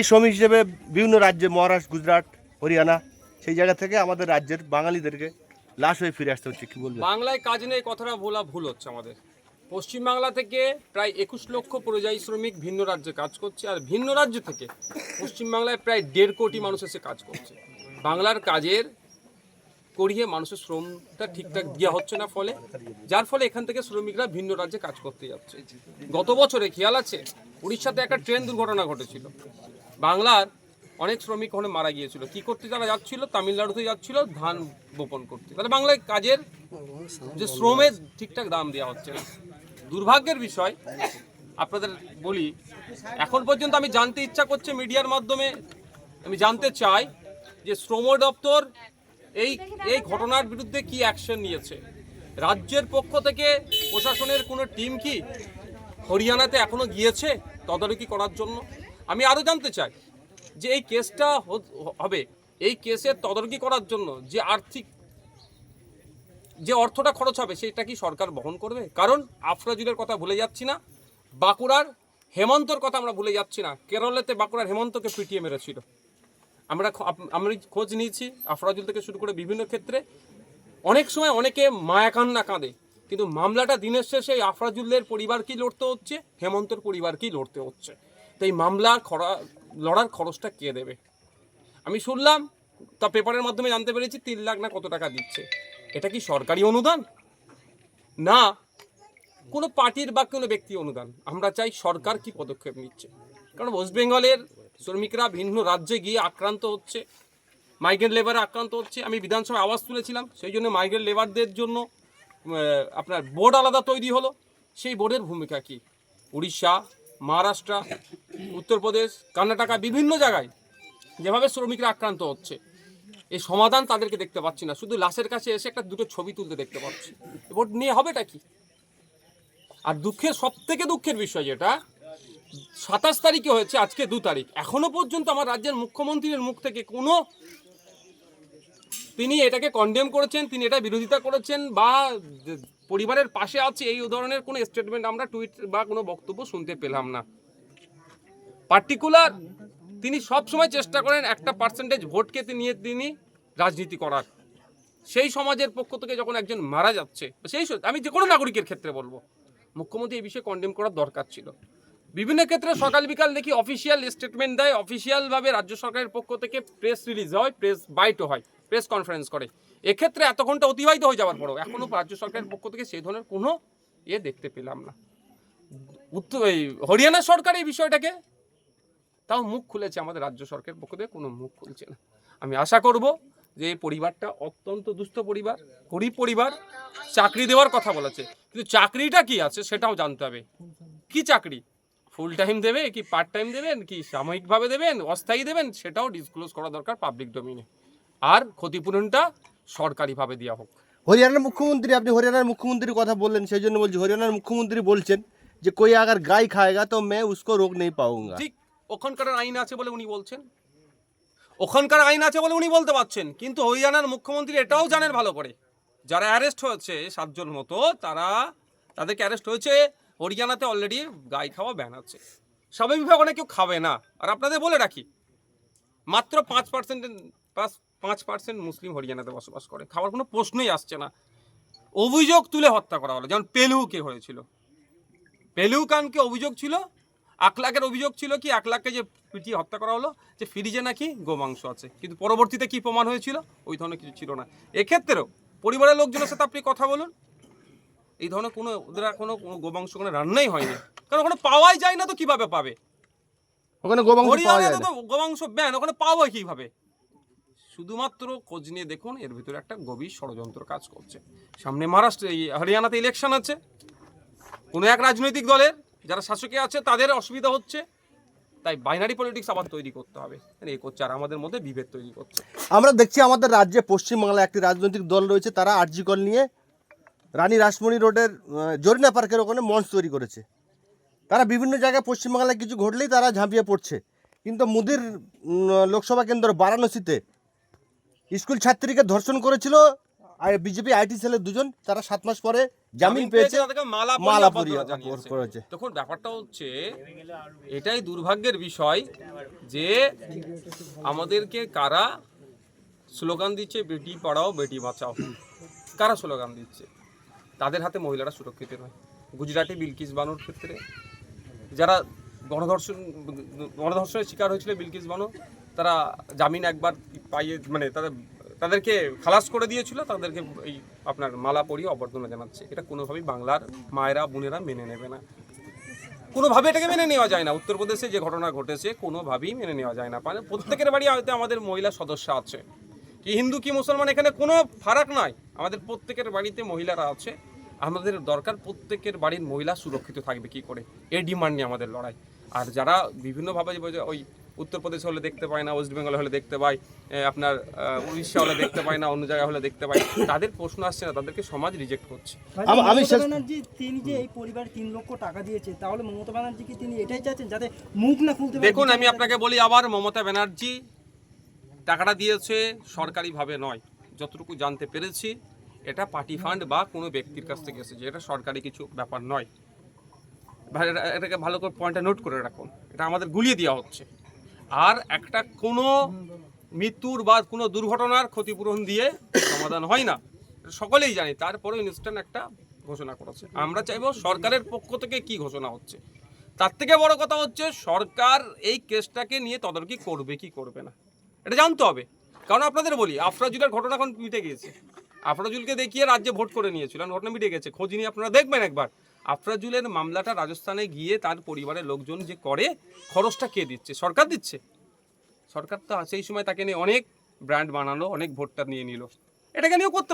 এই শ্রমিক হিসেবে বিভিন্ন রাজ্যে, মহারাষ্ট্র, গুজরাট, হরিয়ানা, সেই জায়গা থেকে আমাদের রাজ্যের বাঙালিদেরকে লাশ হয়ে ফিরে আসতে হচ্ছে, কি বলবেন? বাংলায় কাজ নেই, কথাটা বলা ভুল হচ্ছে আমাদের। পশ্চিমবাংলা থেকে প্রায় একুশ লক্ষ পরিযায়ী শ্রমিক ভিন্ন রাজ্যে কাজ করছে, আর ভিন্ন রাজ্য থেকে পশ্চিমবাংলায় প্রায় দেড় কোটি মানুষ এসে কাজ করছে। বাংলার কাজের করিয়ে মানুষের শ্রমটা ঠিকঠাক দেওয়া হচ্ছে না ফলে, যার ফলে এখান থেকে শ্রমিকরা ভিন্ন রাজ্যে কাজ করতে যাচ্ছে। গত বছরে, খেয়াল আছে? উড়িষ্যাতে একটা ট্রেন দুর্ঘটনা ঘটেছিল। বাংলার অনেক শ্রমিক ওখানে মারা গিয়েছিল। কি করতে তারা যাচ্ছিল? তামিলনাড়ুতে যাচ্ছিল, ধান বপন করতে। তাহলে বাংলায় কাজের যে শ্রমের ঠিকঠাক দাম দেওয়া হচ্ছে না দুর্ভাগ্যের বিষয়, আপনাদের বলি, এখন পর্যন্ত আমি জানতে ইচ্ছা করছে মিডিয়ার মাধ্যমে, আমি জানতে চাই যে শ্রম দপ্তর এই এই ঘটনার বিরুদ্ধে কি অ্যাকশন নিয়েছে? রাজ্যের পক্ষ থেকে প্রশাসনের কোনো টিম কি হরিয়ানাতে এখনও গিয়েছে তদারকি করার জন্য? আমি আরও জানতে চাই যে এই কেসটা হবে, এই কেসের তদারকি করার জন্য যে আর্থিক যে অর্থটা খরচ হবে, সেটা কি সরকার বহন করবে? কারণ আফরাজুলের কথা ভুলে যাচ্ছি না, বাঁকুড়ার হেমন্তর কথা আমরা ভুলে যাচ্ছি না। কেরলেতে বাঁকুড়ার হেমন্তকে পিটিয়ে মেরেছিল। আমরা আমরা খোঁজ নিয়েছি আফরাজুল থেকে শুরু করে বিভিন্ন ক্ষেত্রে। অনেক সময় অনেকে মায়া কান্না কাঁদে, কিন্তু মামলাটা দিনের শেষে আফরাজুল্লের পরিবারকেই লড়তে হচ্ছে, হেমন্তর পরিবারকেই লড়তে হচ্ছে? তো এই মামলা খরা, লড়ার খরচটা কে দেবে? আমি শুনলাম, তা পেপারের মাধ্যমে জানতে পেরেছি তিন লাখ না কত টাকা দিচ্ছে। এটা কি সরকারি অনুদান? না, কোনো পার্টির বা কোনো ব্যক্তি অনুদান। আমরা চাই সরকার কি পদক্ষেপ নিচ্ছে। কারণ ওয়েস্ট বেঙ্গলের শ্রমিকরা ভিন্ন রাজ্যে গিয়ে আক্রান্ত হচ্ছে, মাইগ্রেন্ট লেবারে আক্রান্ত হচ্ছে। আমি বিধানসভায় আওয়াজ তুলেছিলাম, সেই জন্য মাইগ্রেন্ট লেবারদের জন্য আপনার বোর্ড আলাদা তৈরি হলো। সেই বোর্ডের ভূমিকা কি? উড়িষ্যা মহারাষ্ট্র, উত্তরপ্রদেশ, কর্ণাটকা, বিভিন্ন জায়গায় যেভাবে শ্রমিকরা আক্রান্ত হচ্ছে, এই সমাধান তাদেরকে দেখতে পাচ্ছি না। শুধু লাশের কাছে এসে একটা দুটো ছবি তুলতে দেখতে পাচ্ছি। ভোট নিয়ে হবেটা কি? আর দুঃখের সব থেকে দুঃখের বিষয় যেটা, সাতাশ তারিখে হয়েছে, আজকে দু তারিখ। এখনও পর্যন্ত আমার রাজ্যের মুখ্যমন্ত্রীর মুখ থেকে কোনো তিনি এটাকে কন্ডেম করেছেন, তিনি এটা বিরোধিতা করেছেন বা পরিবারের পাশে আছে, এই ধরনের কোনো স্টেটমেন্ট আমরা টুইট বা কোনো বক্তব্য শুনতে পেলাম না। পার্টিকুলার তিনি সব সময় চেষ্টা করেন একটা পার্সেন্টেজ ভোটকে নিয়ে তিনি রাজনীতি করার। সেই সমাজের পক্ষ থেকে যখন একজন মারা যাচ্ছে, সেই আমি যে কোনো নাগরিকের ক্ষেত্রে বলব, মুখ্যমন্ত্রী এই বিষয়ে কন্ডেম করার দরকার ছিল। বিভিন্ন ক্ষেত্রে সকাল বিকাল দেখি অফিসিয়াল স্টেটমেন্ট দেয় অফিসিয়ালভাবে রাজ্য সরকারের পক্ষ থেকে প্রেস রিলিজ হয় প্রেস বাইটও হয় প্রেস কনফারেন্স করে। এক্ষেত্রে এত ঘণ্টা অতিবাহিত হয়ে যাওয়ার পরও এখনও রাজ্য সরকারের পক্ষ থেকে সেই ধরনের কোনো ইয়ে দেখতে পেলাম না। উত্তর এই হরিয়ানা সরকার এই বিষয়টাকে, তাও মুখ খুলেছে আমাদের রাজ্য সরকারের পক্ষ থেকে, কোনো মুখ খুলছে না। আমি আশা করব যে এই পরিবারটা অত্যন্ত দুস্থ পরিবার, গরিব পরিবার, চাকরি দেওয়ার কথা বলেছে। কিন্তু চাকরিটা কি আছে সেটাও জানতে হবে। কি চাকরি? ফুল টাইম দেবে কি পার্ট টাইম দেবেন, কি সাময়িকভাবে দেবেন, অস্থায়ী দেবেন, সেটাও ডিসক্লোজ করা দরকার পাবলিক ডোমিনে আর ক্ষতিপূরণটা সরকারিভাবে দেওয়া হোক। হরিয়ানার মুখ্যমন্ত্রী আপনি হরিয়ানার মুখ্যমন্ত্রীর কথা বললেন সেই জন্য বলছি হরিয়ানার মুখ্যমন্ত্রী বলছেন যে কই আগার গাই খায়গা তো মে উসকো রোগ নেই পাউঙ্গা ঠিক ওখানকার আইন আছে বলে উনি বলছেন। ওখানকার আইন আছে বলে উনি বলতে পারছেন কিন্তু হরিয়ানার মুখ্যমন্ত্রী এটাও জানেন ভালো করে। যারা অ্যারেস্ট হয়েছে সাতজন মতো তারা তাদেরকে অ্যারেস্ট হয়েছে হরিয়ানাতে অলরেডি গাই খাওয়া ব্যান আছে। স্বাভাবিকভাবে অনেক কেউ খাবে না। আর আপনাদের বলে রাখি মাত্র পাঁচ পার্সেন্ট পাঁচ পাঁচ পার্সেন্ট মুসলিম হরিয়ানাতে বসবাস করে। খাওয়ার কোনো প্রশ্নই আসছে না। অভিযোগ তুলে হত্যা করা হলো। যেমন পেলুকে হয়েছিল। পেলু খানকে অভিযোগ ছিল? আকলাকের অভিযোগ ছিল কি? আকলাককে যে পিটিয়ে হত্যা করা হলো যে ফ্রিজে নাকি গোমাংস আছে। কিন্তু পরবর্তীতে কি প্রমাণ হয়েছিল? ওই ধরনের কিছু ছিল না। এক্ষেত্রেও পরিবারের লোকজনের সাথে আপনি কথা বলুন। এই ধরনের কোনো ওদের কোনো কোনো গোমাংস ওখানে রান্নাই হয়নি। কারণ ওখানে পাওয়াই যায় না তো কীভাবে পাবে? ওখানে গোমাংস গোমাংস ব্যান ওখানে পাওয়া কীভাবে? শুধুমাত্র খোঁজ নিয়ে দেখুন, এর ভিতরে একটা গভীর ষড়যন্ত্র কাজ করছে। সামনে মহারাষ্ট্র, এই হরিয়ানাতে ইলেকশন আছে। কোনো এক রাজনৈতিক দলের যারা শাসকে আছে, তাদের অসুবিধা হচ্ছে। তাই বাইনারি পলিটিক্স আবার তৈরি করতে হবে। এ করছে আর আমাদের মধ্যে বিভেদ তৈরি করছে। আমরা দেখছি আমাদের রাজ্যে পশ্চিমবাংলায় একটি রাজনৈতিক দল রয়েছে, তারা আরজিকল নিয়ে রানী রাসমণি রোডের জরিনা পার্কের ওখানে মঞ্চ তৈরি করেছে। তারা বিভিন্ন জায়গায় পশ্চিমবাংলায় কিছু ঘটলেই তারা ঝাঁপিয়ে পড়ছে। কিন্তু মুদির লোকসভা কেন্দ্র বারাণসীতে স্কুল ছাত্রীকে ধর্ষণ করেছিল আর বিজেপি আইটি সেলের দুজন তারা সাত মাস পরে জামিন পেয়েছে। মালা। করেছে। তখন ব্যাপারটা হচ্ছে এটাই দুর্ভাগ্যের বিষয় যে আমাদেরকে কারা স্লোগান দিচ্ছে বেটি পড়াও বেটি বাঁচাও। কারা স্লোগান দিচ্ছে? তাদের হাতে মহিলারা সুরক্ষিত নয়। গুজরাটি বিলকিস বানুর ক্ষেত্রে যারা গণধর্ষণ গণধর্ষণের শিকার হয়েছিল বিলকিস বানু তারা জামিন একবার পাইয়ে মানে তাদের, তাদেরকে খালাস করে দিয়েছিল, তাদেরকে এই আপনার মালা পরিয়ে অভ্যর্থনা জানাচ্ছে। এটা কোনোভাবেই বাংলার মায়েরা, বোনেরা মেনে নেবে না। কোনোভাবে এটাকে মেনে নেওয়া যায় না। উত্তরপ্রদেশে যে ঘটনা ঘটেছে, কোনোভাবেই মেনে নেওয়া যায় না। মানে প্রত্যেকের বাড়ি হয়তো আমাদের মহিলা সদস্য আছে। কি হিন্দু, কি মুসলমান, এখানে কোনো ফারাক নাই। আমাদের প্রত্যেকের বাড়িতে মহিলারা আছে। আমাদের দরকার প্রত্যেকের বাড়ির মহিলা সুরক্ষিত থাকবে কি করে? এই ডিমান্ড নিয়ে আমাদের লড়াই। আর যারা বিভিন্নভাবে ওই উত্তরপ্রদেশ হলে দেখতে পায় না ওয়েস্ট বেঙ্গল হলে দেখতে পায় এ, আপনার উড়িষ্যা হলে দেখতে পায় না অন্য জায়গায় হলে দেখতে পায় তাদের প্রশ্ন আসছে না তাদেরকে সমাজ রিজেক্ট করছে। মমতা ব্যানার্জি তিনি যে এই পরিবার তিন লক্ষ টাকা দিয়েছে তাহলে মমতা ব্যানার্জি কি তিনি এটাই চাচ্ছেন যাতে মুখ না খুলতে দেখুন আমি আপনাকে বলি আবার মমতা ব্যানার্জি টাকাটা দিয়েছে সরকারিভাবে নয় যতটুকু জানতে পেরেছি এটা পার্টি ফান্ড বা কোনো ব্যক্তির কাছ থেকে এসেছে এটা সরকারি কিছু ব্যাপার নয়। এটাকে ভালো করে পয়েন্টটা নোট করে রাখুন এটা আমাদের গুলিয়ে দেওয়া হচ্ছে। আর একটা কোনো মৃত্যুর বা কোনো দুর্ঘটনার ক্ষতিপূরণ দিয়ে সমাধান হয় না। সকলেই জানি। তারপরে ইনস্ট্যান্ট একটা ঘোষণা করেছে। আমরা চাইব সরকারের পক্ষ থেকে কি ঘোষণা হচ্ছে? তার থেকে বড় কথা হচ্ছে, সরকার এই কেসটাকে নিয়ে তদারকি করবে কি করবে না? এটা জানতে হবে। কারণ আপনাদের বলি, আফরাজুলের ঘটনা এখন মিটে গিয়েছে। আফরাজুলকে দেখিয়ে রাজ্যে ভোট করে নিয়েছিল ঘটনা মিটে গেছে। খোঁজ নিয়ে আপনারা দেখবেন একবার। আফরাজুলের মামলাটা রাজস্থানে গিয়ে তার পরিবারের লোকজন যে করে, খরচটা কে দিচ্ছে? সরকার দিচ্ছে। সরকার তো সেই সময় তাকে নিয়ে অনেক ব্র্যান্ড বানালো, অনেক ভোটটা নিয়ে নিল। এটাকে নিয়েও করতে